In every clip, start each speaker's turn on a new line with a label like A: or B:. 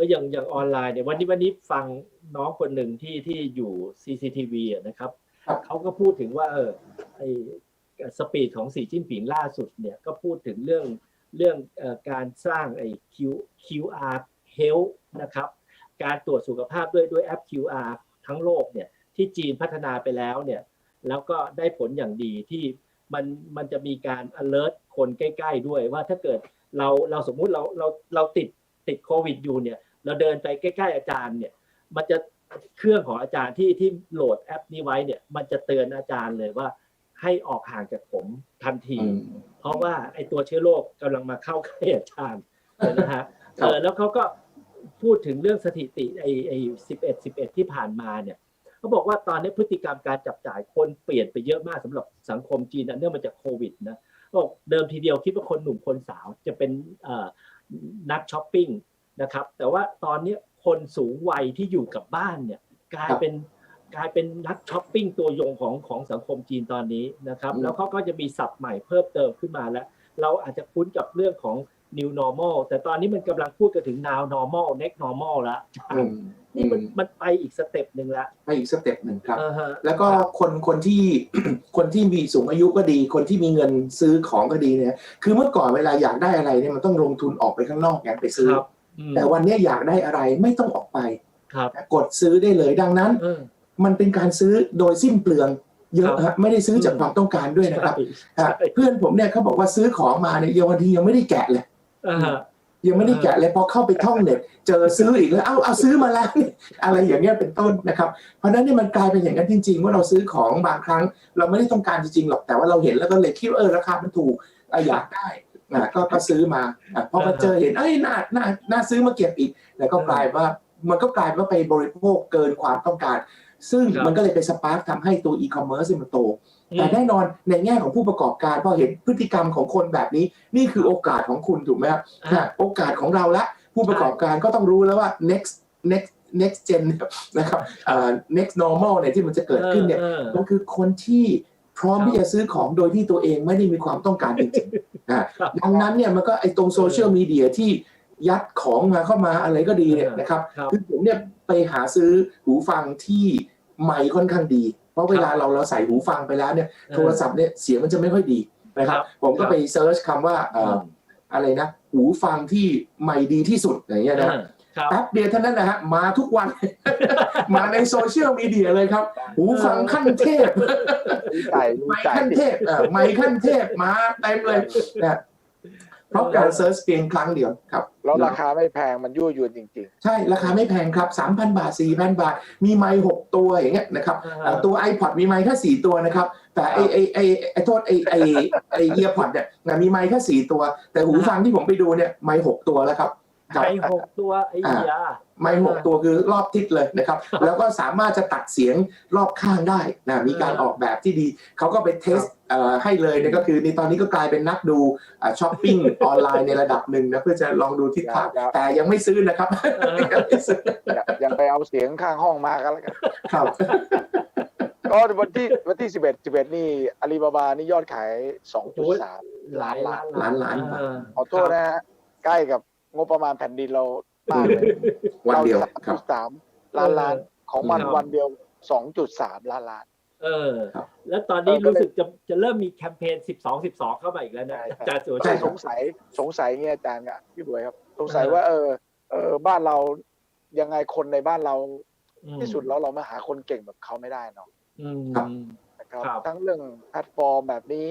A: ออย่างอย่างออนไลน์เนี่ยวันนี้วันนี้ฟังน้องคนหนึ่งที่ที่อยู่ CCTV อะนะครับ
B: ครับ
A: เขาก็พูดถึงว่าเออไอสปีดของสีจิ้นผิงล่าสุดเนี่ยก็พูดถึงเรื่องเรื่องเอ่อการสร้างไอ Q QR Health นะครับการตรวจสุขภาพด้วยด้วยแอป QR ทั้งโลกเนี่ยที่จีนพัฒนาไปแล้วเนี่ยแล้วก็ได้ผลอย่างดีที่มันมันจะมีการ alert คนใกล้ ๆ ด้วยว่าถ้าเกิดเราเราสมมุติเราเราเราติดติดโควิดอยู่เนี่ย เราเดินไปใกล้ๆอาจารย์เนี่ย มันจะเครื่องของอาจารย์ที่ที่โหลดแอปนี้ไว้เนี่ย มันจะเตือนอาจารย์เลยว่า ให้ออกห่างจากผมทันที
B: อืม
A: เพราะว่าไอตัวเชื้อโรคกำลังมาเข้าใกล้อาจารย์นะฮะ
B: ครับ
A: เออแล้วเขาก็พูดถึงเรื่องสถิติไอไอสิบเอ็ดสิบเอ็ดที่ผ่านมาเนี่ยเขาบอกว่าตอนนี้พฤติกรรมการจับจ่ายคนเปลี่ยนไปเยอะมากสำหรับสังคมจีนนะเนื่องมาจากโควิดนะเขาบอกเดิมทีเดียวคิดว่าคนหนุ่มคนสาวจะเป็นเอ่อนักช้อปปิ้ง นะครับ แต่ว่าตอนนี้คนสูงวัยที่อยู่กับบ้านเนี่ยกลายเป็นกลายเป็นนักช้อปปิ้งตัวยงของของสังคมจีนตอนนี้นะครับ
B: อืม
A: แล้วเขาก็จะมีศัพท์ใหม่เพิ่มเติมขึ้นมาแล้ว เราอาจจะคุ้นกับเรื่องของ new normal แต่ตอนนี้มันกำลังพูดกันถึง now normal next normal แล้ว
B: อืม
A: นี่มันมันไปอีกสเต็ปหนึ่งละ
B: ไปอีกสเต็ปหนึ่งครับ
A: อ่าฮะ
B: แล้วก็คนคนที่คนที่มีสูงอายุก็ดี คนที่มีเงินซื้อของก็ดีเนี่ยคือเมื่อก่อนเวลาอยากได้อะไรเนี่ยมันต้องลงทุนออกไปข้างนอกไงไปซื้อ
A: ครับอืม
B: แต่วันนี้อยากได้อะไรไม่ต้องออกไป
A: ครับ
B: กดซื้อได้เลยดังนั้น
A: เออ
B: มันเป็นการซื้อโดยสิ้นเปลืองเยอะ
A: ครับ
B: ฮะไม่ได้ซื้อจาก
A: อืม
B: ความต้องการด้วยนะครับ
A: ใช่
B: ฮะเพื่อนผมเนี่ยเขาบอกว่าซื้อของมาเนี่ยยังวันทียังไม่ได้แกะเลย
A: อ่าฮะ
B: ยังไม่ได้แกะเลยพอเข้าไปท่องเน็ตเจอซื้ออีกแล้วเอ้าเอาซื้อมาแล้วนี่อะไรอย่างเงี้ยเป็นต้นนะครับ เพราะฉะนั้นเนี่ยมันกลายเป็นอย่างนั้นจริง ๆ ว่าเราซื้อของบางครั้ง เราไม่ได้ต้องการจริงๆหรอกแต่ว่าเราเห็นแล้วก็เลยคิดว่าเออราคามันถูกอะอยากได้ อะก็ก็ซื้อมาอะพอมาเจอเห็นเอ้ยน่าน่าน่าซื้อมาเก็บอีก แล้วก็กลายว่ามันก็กลายว่าไปบริโภคเกินความต้องการ ซึ่งมันก็เลยไปสปาร์คทำให้ตัวอีคอมเมิร์ซมันโต แต่แน่นอนในแง่ของผู้ประกอบการพอเห็นพฤติกรรมของคนแบบนี้ นี่คือโอกาสของคุณถูกไหมครับ
A: อ่า
B: นะโอกาสของเราละ ผู้ประกอบการก็ต้องรู้แล้วว่า next next next gen นะครับเอ่อ next normal เนี่ยที่มันจะเกิดขึ้นเนี่ย
A: ออ
B: ก็คือคนที่พร้อม
A: ครับ
B: ที่จะซื้อของโดยที่ตัวเองไม่ได้มีความต้องการจริงๆนะครับ ดังนั้นเนี่ยมันก็ไอ้ตรงโซเชียลมีเดียที่ยัดของมาเข้ามาอะไรก็ดีเนี่ยนะครับ
A: ครับ
B: คือผมเนี่ยไปหาซื้อหูฟังที่ไมค์ค่อนข้างดี เพราะเวลาเราเราใส่หูฟังไปแล้วเนี่ยโทรศัพท์เนี่ยเสียงมันจะไม่ค่อยดีนะครับ
A: ครับ
B: ผมก็
A: ครับ
B: ไปเซิร์ชคำว่าเอ่ออะไรนะ หูฟังที่ใหม่ดีที่สุดอย่างเงี้ยนะ
A: อ่าครับ
B: แป๊บเดียวเท่านั้นนะฮะมาทุกวัน มาในโซเชียลมีเดียเลยครับ หูฟังขั้นเทพ
C: รู้ใจรู้
B: ไมค์
C: ใจ
B: ขั้นเทพเอ่อไมค์ขั้นเทพมาเต็มเลยนะเพราะการเซิร์ชเพียงครั้งเดียวครับ
C: แล้วราคาไม่แพงมันยั่วยวนจริง
B: ใช่ราคาไม่แพงครับ 3,000 บาท 4,000 บาท มีไมค์6ตัวอย่างเงี้ยนะครับ
A: อ่า
B: เอ่อตัว iPod มีไมค์แค่4ตัวนะครับ แต่ไอไอไอไอโทษไอไอไอเอียร์พอดเนี่ยนะมีไมค์แค่4ตัว แต่หูฟังที่ผมไปดูเนี่ยไมค์6ตัวแล้วครับครับ
A: ไปหกตัวไอ้ยา
B: ไมค์6ตัวคือรอบทิศเลยนะครับ แล้วก็สามารถจะตัดเสียงรอบข้างได้นะมีการออกแบบที่ดี เขาก็ไปเทสเอ่อให้เลยเนี่ยก็คือในตอนนี้ก็กลายเป็นนักดูช้อปปิ้งออนไลน์ในระดับหนึ่งนะเพื่อจะลองดูทิศทางแต่ยังไม่ซื้อนะครับยังไม่ซื้อ
C: ๆอย่ายังไปเอาเสียงข้างห้องมากันแล้วกัน
B: ครับ
C: ก็วันที่วันที่สิบเอ็ดสิบเอ็ดนี่อาลีบาบานี่ยอดขายสองจุดสาม
A: หลายล้าน
B: ล้านล้าน
A: เออ
C: ขอโทษนะฮะใกล้กับ งบประมาณแผ่นดินเรามากเลย
B: วันเดียวค
C: จุ
B: รับ
C: ดสามล้านล้านของมัน
A: ครับ
C: วันเดียวสองจุดสามล้านล้าน
A: เออ
B: ครับ
A: แล้วตอนนี้
C: เออก็เลย
A: รู้สึกจะจะเริ่มมีแคมเปญ12 12เข้ามาอีกแล้วนะ
C: ใช่
A: อาจารย์สุร
B: ใช่
A: ชัย
B: ครั
C: ส
B: บ
C: งสัยสงสัยเงี้ยอาจารย์กับพี่บวยครับ สงสัย
A: เออ
C: ว่า เออ เออบ้านเรายังไงคนในบ้านเรา
A: อืม
C: ที่สุดแล้วเรามาหาคนเก่งแบบเขาไม่ได้เนาะ
A: อืม
B: ครับ
C: นะครับ
A: ครับ
C: ทั้งเรื่องแพลตฟอร์มแบบนี้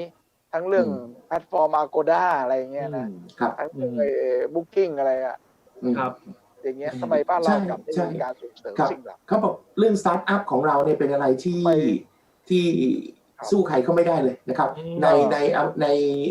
C: ทั้งเรื่อง
B: อืม
C: แพลตฟอร์มอาโกด้าอะไรเงี้ยนะ
B: ครับ
C: ทั้งเรื่อง
A: อืม
C: ไอ้บุ๊กิ้งอะไรอะ
B: อืม
A: ครับ
C: อย่างเงี้ยทำไมบ้านเรา
B: ใช่
C: กลับไม่
B: ใช่
C: มีการส่งเสริม
B: ครับ
C: สิ่งแบบ
B: เขาบอกเรื่องสตาร์ทอัพของเราเนี่ยเป็นอะไรที่
C: ไม่
B: ที่
C: ครับ
B: สู้ใครเขาไม่ได้เลยนะครับ
A: อืม
B: ในในใน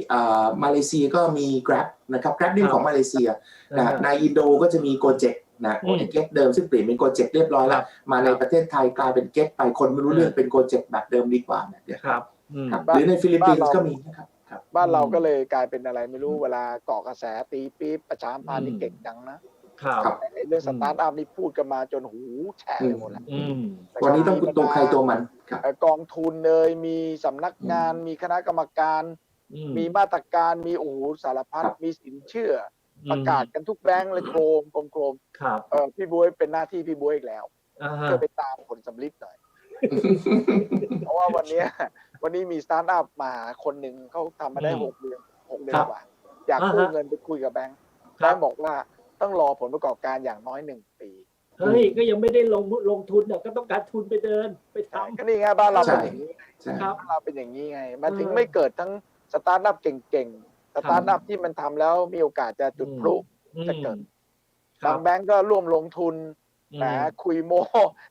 B: เอ่อมาเลเซียก็มี Grab นะครับ Grab นี่
A: ครับ
B: ของมาเลเซียนะ
A: อ่า
B: ในอินโดก็จะมี Gojek นะ
A: อืม
B: เก็ตเดิมซึ่งเปลี่ยนเป็น Gojek เรียบร้อย
A: ค
B: แล้
A: รั
B: ว
A: บ
B: มาใน
A: ครับ
B: ประเทศไทยกลายเป็นเก็ตไปคนไม่รู้เรื่องเป็น Gojek แบบเดิมดีกว่าเนี่ย
A: ครับอืม
B: ครับ
C: บ้าน
B: หรือในฟิลิปปินส์
C: บ้านเรา
B: ก็มีนะครับครับ
C: บ้านเรา
A: อืม
C: ก็เลยกลายเป็นอะไรไม่รู้เวลาเกาะกระแสตีปี๊บประชาสัมพันธ์นี่เก่งจังนะครับ
B: ครับ
C: ไอ้เรื่องสตาร์ทอัพนี่พูดกันมาจนหูแฉะไปหมดแล้ว
A: อืม
B: วันนี้ต้องตัวใครตัวมันครับ
C: เอ่อกองทุนเลยมีสำนักงานมีคณะกรรมการ
A: อืม
C: มีมาตรการมีโอ้โหสารพัด
B: ครับ
C: มีสินเชื่อ ประกาศกันทุกแบงค์เลยโครมโครมโครม
A: ครับ
C: เออพี่บุ้ยเป็นหน้าที่พี่บุ้ยอีกแล้ว
A: อ่าฮะ
C: ช่วยไปตามผลสำลิดหน่อยเพราะว่าวันเนี้ย วันนี้มีสตาร์ทอัพมาคนหนึ่งเขาทำมาได้
A: อืม
C: หกเดือนหกเดือ
A: ครั
C: น
A: บ
C: กว่า อยาก
A: อ่า
C: กู้
A: ฮะ
C: เงินไปคุยกับแบงค์
A: ค
C: แบ
A: รับ
C: งค์บอกว่าต้องรอผลประกอบการอย่างน้อยหนึ่งปี
A: เฮ้ยก็ยังไม่ได้ลงลงทุนเนี่ยก็ต้องการทุนไปเดินไปทำ
C: ก็นี่ไงบ้านเรา
B: ใช่
C: เป็นอย่างนี้
B: ใช่
A: ครับ
C: บ้านเราเป็นอย่างนี้ไง มันถึง
A: เออ
C: ไม่เกิดทั้งสตาร์ทอัพเก่งๆสตาร์ทอัพที่มันทำแล้วมีโอกาสจะจุดพลุจะเกิด
A: ครับาบ
C: งแบงก์ก็ร่วมลงทุน
A: อืม
C: แหมคุยโม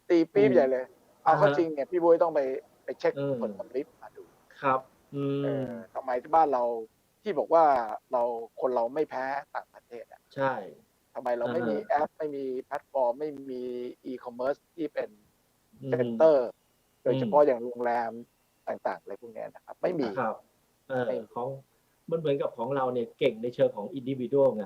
C: ตีปี๊บ
A: อืม
C: ใหญ่เลย เอาเข้า
A: อ่าฮะ
C: จริงเนี่ยพี่บุ้ยต้องไป ไปเช็ค
A: เออ
C: ผลสำลิดมาดู
A: ครับอื
C: เอ
A: ม
C: อทำไมที่บ้านเราที่บอกว่าเราคนเราไม่แพ้ต่างประเทศอะ
A: ใช่
C: ทำไมเราไม่
A: อ่าฮะ
C: มีแอป ไม่มีแพลตฟอร์ม ไม่มีอีคอมเมิร์ซที่เป็น
A: อืม
C: เซ็นเตอร์ โดยเฉพาะอย่างโรงแรมต่างๆอะไรพวกเนี้ยนะครับ ไม่มี
A: ครับเออ
C: ไม่
A: ของมันเหมือนกับของเราเนี่ยเก่งในเชิงของอินดิวิ u a ลไง